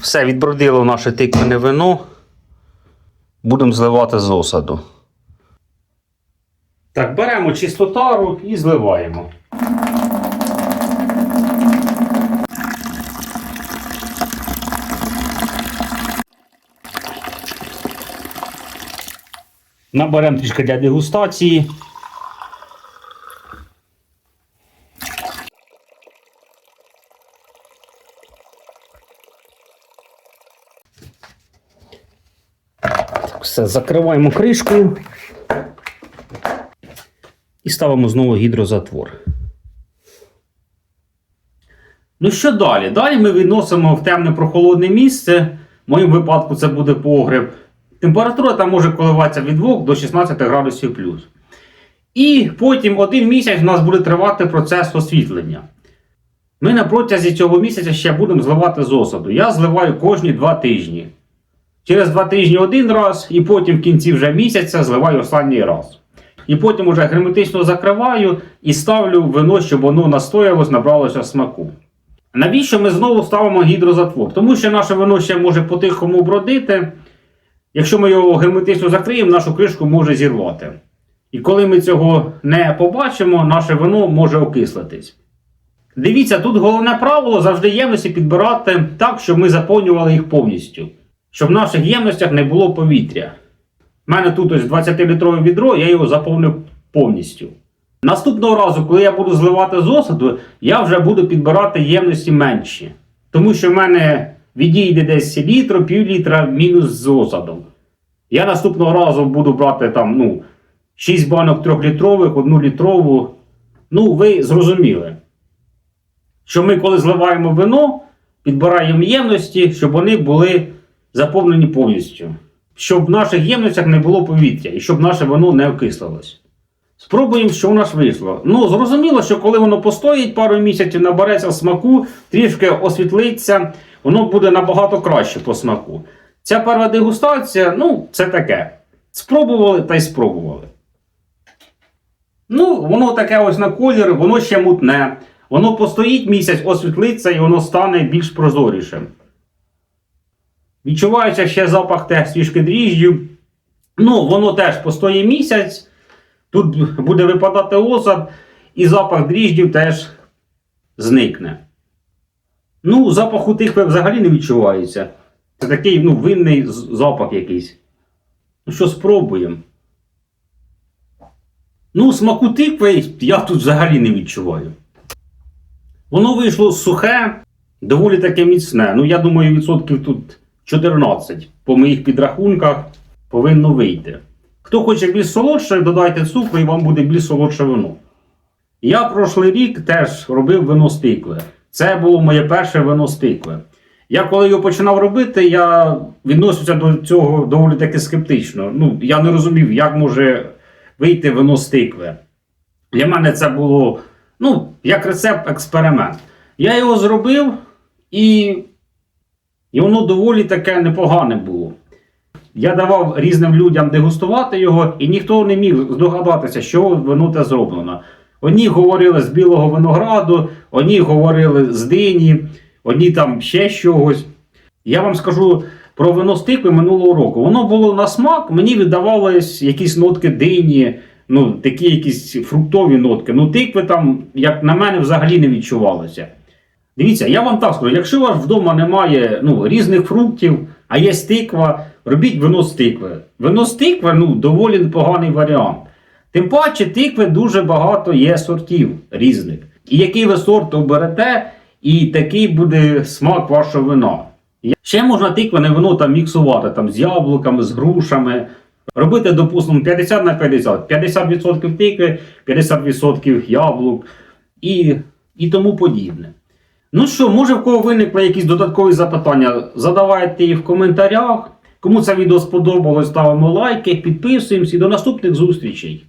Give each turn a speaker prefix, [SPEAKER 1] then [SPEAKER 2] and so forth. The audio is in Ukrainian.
[SPEAKER 1] Все, відбродило наше тиквене вино. Будемо зливати з осаду. Так, беремо чистотару і зливаємо. Наберемо трішки для дегустації. Все, закриваємо кришкою і ставимо знову гідрозатвор. Ну що далі? Далі ми відносимо в темне прохолодне місце. В моєму випадку це буде погреб. Температура там може коливатися від 2 до 16 градусів плюс. І потім один місяць у нас буде тривати процес освітлення. Ми на протязі цього місяця ще будемо зливати з осаду. Я зливаю кожні 2 тижні. Через 2 тижні один раз, і потім в кінці вже місяця зливаю останній раз. І потім уже герметично закриваю і ставлю вино, щоб воно настоялось, набралося смаку. Навіщо ми знову ставимо гідрозатвор? Тому що наше вино ще може по-тихому бродити. Якщо ми його герметично закриємо, нашу кришку може зірвати. І коли ми цього не побачимо, наше вино може окислитись. Дивіться, тут головне правило завжди ємності підбирати так, щоб ми заповнювали їх повністю. Щоб в наших ємностях не було повітря. У мене тут ось 20-літрове відро, я його заповнив повністю. Наступного разу, коли я буду зливати з осаду, я вже буду підбирати ємності менші. Тому що в мене відійде десь літр, пів літра мінус з осадом. Я наступного разу буду брати там, ну, 6 банок 3-літрових, 1 літрову. Ну, ви зрозуміли. Що ми, коли зливаємо вино, підбираємо ємності, щоб вони були заповнені повністю. Щоб в наших ємностях не було повітря і щоб наше вино не окислилось. Спробуємо, що у нас вийшло. Ну, зрозуміло, що коли воно постоїть пару місяців, набереться смаку, трішки освітлиться, воно буде набагато краще по смаку. Ця перша дегустація, ну, це таке. Спробували та й спробували. Ну, воно таке ось на колір, воно ще мутне. Воно постоїть місяць, освітлиться і воно стане більш прозорішим. Відчувається ще запах теж свіжки дріжджів. Ну, воно теж постоїть місяць. Тут буде випадати осад, і запах дріжджів теж зникне. Ну, запаху тикви взагалі не відчувається. Це такий ну, винний запах якийсь. Ну що, спробуємо. Ну, смаку тикви я тут взагалі не відчуваю. Воно вийшло сухе, доволі таке міцне. Ну, я думаю, відсотків тут 14 по моїх підрахунках повинно вийти. Хто хоче більш солодше, додайте цукру і вам буде більш солодше вино. Я прошлий рік теж робив вино з. Це було моє перше вино з. Я коли його починав робити, я відносився до цього доволі таки скептично. Ну, я не розумів, як може вийти вино з тикви. Для мене це було ну, як рецепт, експеримент. Я його зробив і, і воно доволі таке непогане було. Я давав різним людям дегустувати його, і ніхто не міг здогадатися, що вино те зроблено. Одні говорили з білого винограду, одні говорили з дині, одні там ще чогось. Я вам скажу про вино з тикви минулого року. Воно було на смак, мені віддавались якісь нотки дині, ну, такі якісь фруктові нотки. Ну, тикви там, як на мене, взагалі не відчувалося. Дивіться, я вам так скажу, якщо у вас вдома немає ну, різних фруктів, а є тиква, робіть вино з тикви. Вино з тикви ну, доволі непоганий варіант. Тим паче, тикви дуже багато є сортів різних. І який ви сорт оберете, і такий буде смак вашого вина. Ще можна тиквене вино там міксувати там, з яблуками, з грушами. Робити, допустимо, 50 на 50. 50% тикви, 50% яблук і, і тому подібне. Ну що, може в кого виникли якісь додаткові запитання? Задавайте їх в коментарях. Кому це відео сподобалось, ставимо лайки, підписуємось і до наступних зустрічей.